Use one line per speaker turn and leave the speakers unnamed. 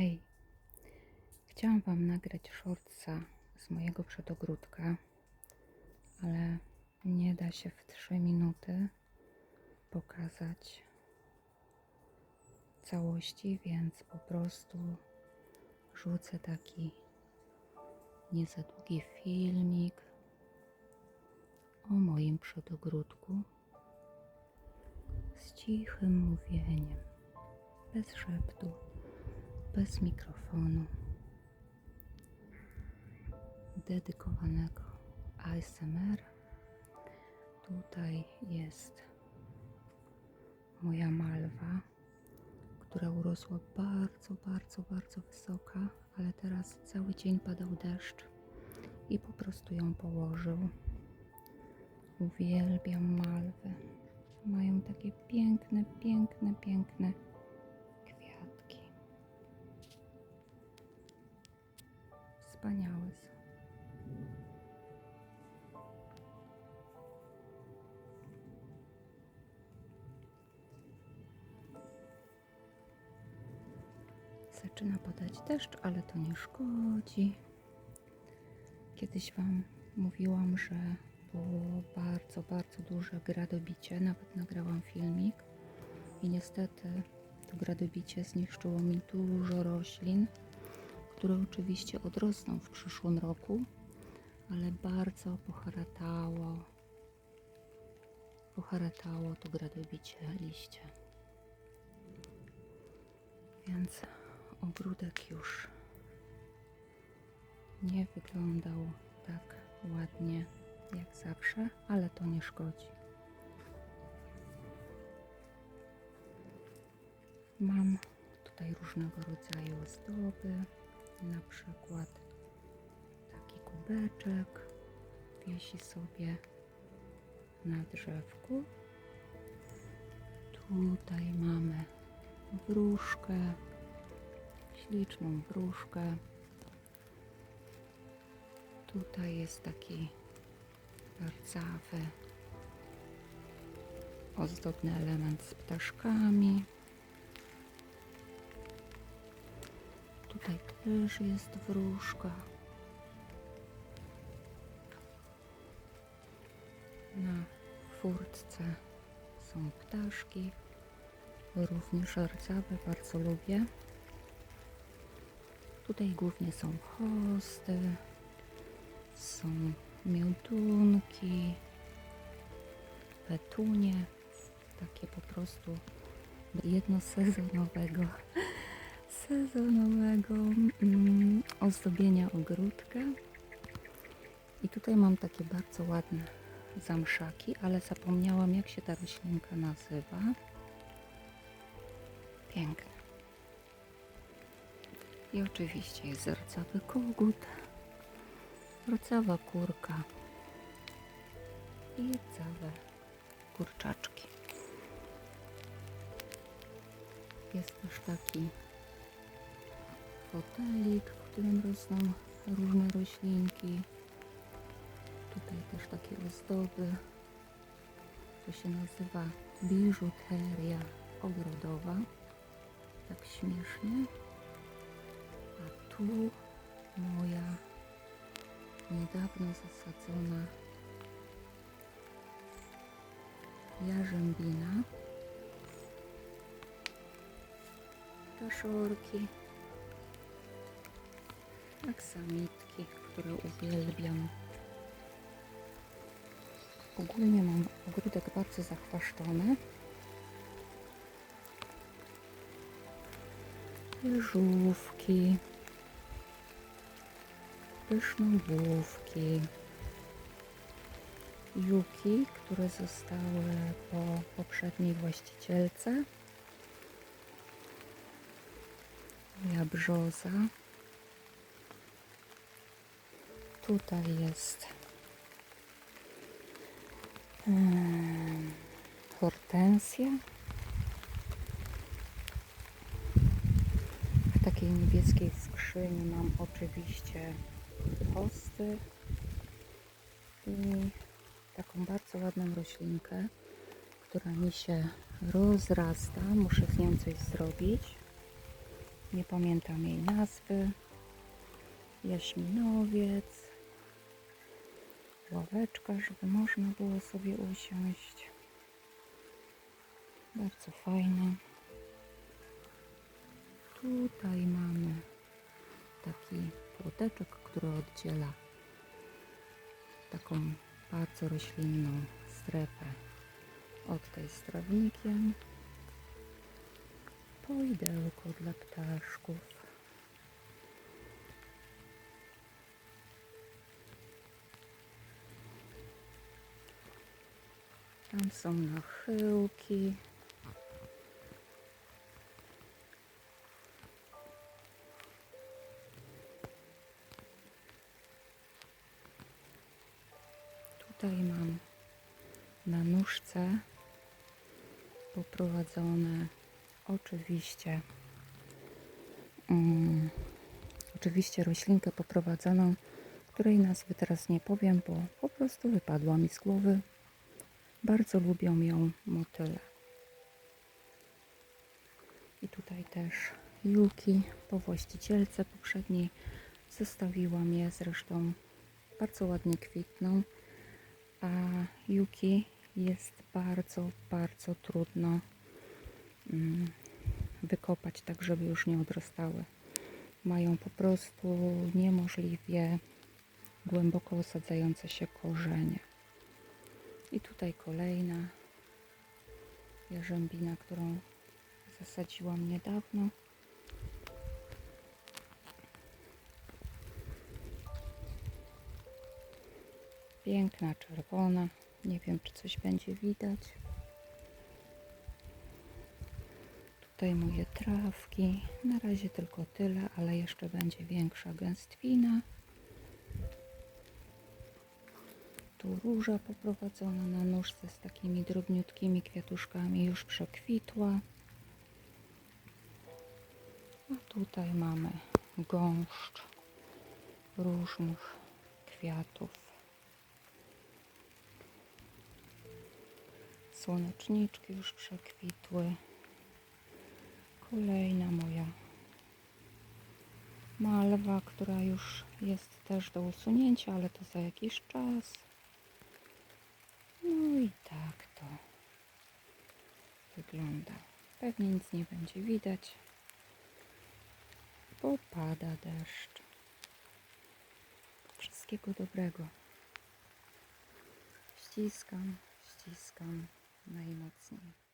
Hej, chciałam Wam nagrać shortsa z mojego przedogródka, ale nie da się w 3 minuty pokazać całości, więc po prostu rzucę taki nie za długi filmik o moim przedogródku z cichym mówieniem, bez szeptu, bez mikrofonu, dedykowanego ASMR. Tutaj jest moja malwa, która urosła bardzo, bardzo, bardzo wysoka, ale teraz cały dzień padał deszcz i po prostu ją położył. Uwielbiam malwy. Mają takie piękne, piękne, piękne Wspaniałe są. Zaczyna padać deszcz, ale to nie szkodzi. Kiedyś Wam mówiłam, że było bardzo, bardzo duże gradobicie. Nawet nagrałam filmik. I niestety to gradobicie zniszczyło mi dużo roślin, które oczywiście odrosną w przyszłym roku, ale bardzo poharatało, poharatało to gradobicie liście. Więc ogródek już nie wyglądał tak ładnie jak zawsze, ale to nie szkodzi. Mam tutaj różnego rodzaju ozdoby, na przykład taki kubeczek wiesi sobie na drzewku. Tutaj mamy wróżkę, śliczną wróżkę. Tutaj jest taki rdzawy, ozdobny element z ptaszkami. Tutaj też jest wróżka. Na furtce są ptaszki, również rdzawe, bardzo lubię. Tutaj głównie są hosty, są miodunki, petunie, takie po prostu jednosezonowego sezonowego mm, ozdobienia ogródka. I tutaj mam takie bardzo ładne zamszaki, ale zapomniałam jak się ta roślinka nazywa. Piękne. I oczywiście jest rdzawy kogut, rdzawa kurka i rdzawe kurczaczki. Jest też taki fotelik, w którym rosną różne roślinki. Tutaj też takie ozdoby. To się nazywa biżuteria ogrodowa. Tak śmiesznie. A tu moja niedawno zasadzona jarzębina. Taszorki, aksamitki, które uwielbiam. Ogólnie mam ogródek bardzo zachwaszczony. Jeżówki, pysznogłówki, juki, które zostały po poprzedniej właścicielce. Moja brzoza. Tutaj jest em, hortensja. W takiej niebieskiej skrzyni mam oczywiście hosty i taką bardzo ładną roślinkę, która mi się rozrasta. Muszę z nią coś zrobić. Nie pamiętam jej nazwy. Jaśminowiec. Ławeczka, żeby można było sobie usiąść. Bardzo fajne. Tutaj mamy taki płoteczek, który oddziela taką bardzo roślinną strefę od tej z trawnikiem. Poidełko dla ptaszków. Są nachyłki. Tutaj mam na nóżce poprowadzone oczywiście mm, oczywiście roślinkę poprowadzoną, której nazwy teraz nie powiem, bo po prostu wypadła mi z głowy. Bardzo lubią ją motyle. I tutaj też juki po właścicielce poprzedniej zostawiłam je zresztą bardzo ładnie kwitną a Yuki jest bardzo, bardzo trudno mm, wykopać tak, żeby już nie odrastały. Mają po prostu niemożliwie głęboko osadzające się korzenie. I tutaj kolejna jarzębina, którą zasadziłam niedawno. Piękna, czerwona. Nie wiem, czy coś będzie widać. Tutaj moje trawki. Na razie tylko tyle, ale jeszcze będzie większa gęstwina. Tu róża poprowadzona na nóżce z takimi drobniutkimi kwiatuszkami już przekwitła. A tutaj mamy gąszcz różnych kwiatów. Słoneczniczki już przekwitły. Kolejna moja malwa, która już jest też do usunięcia, ale to za jakiś czas. No i tak to wygląda. Pewnie nic nie będzie widać, bo pada deszcz. Wszystkiego dobrego. Ściskam, ściskam najmocniej.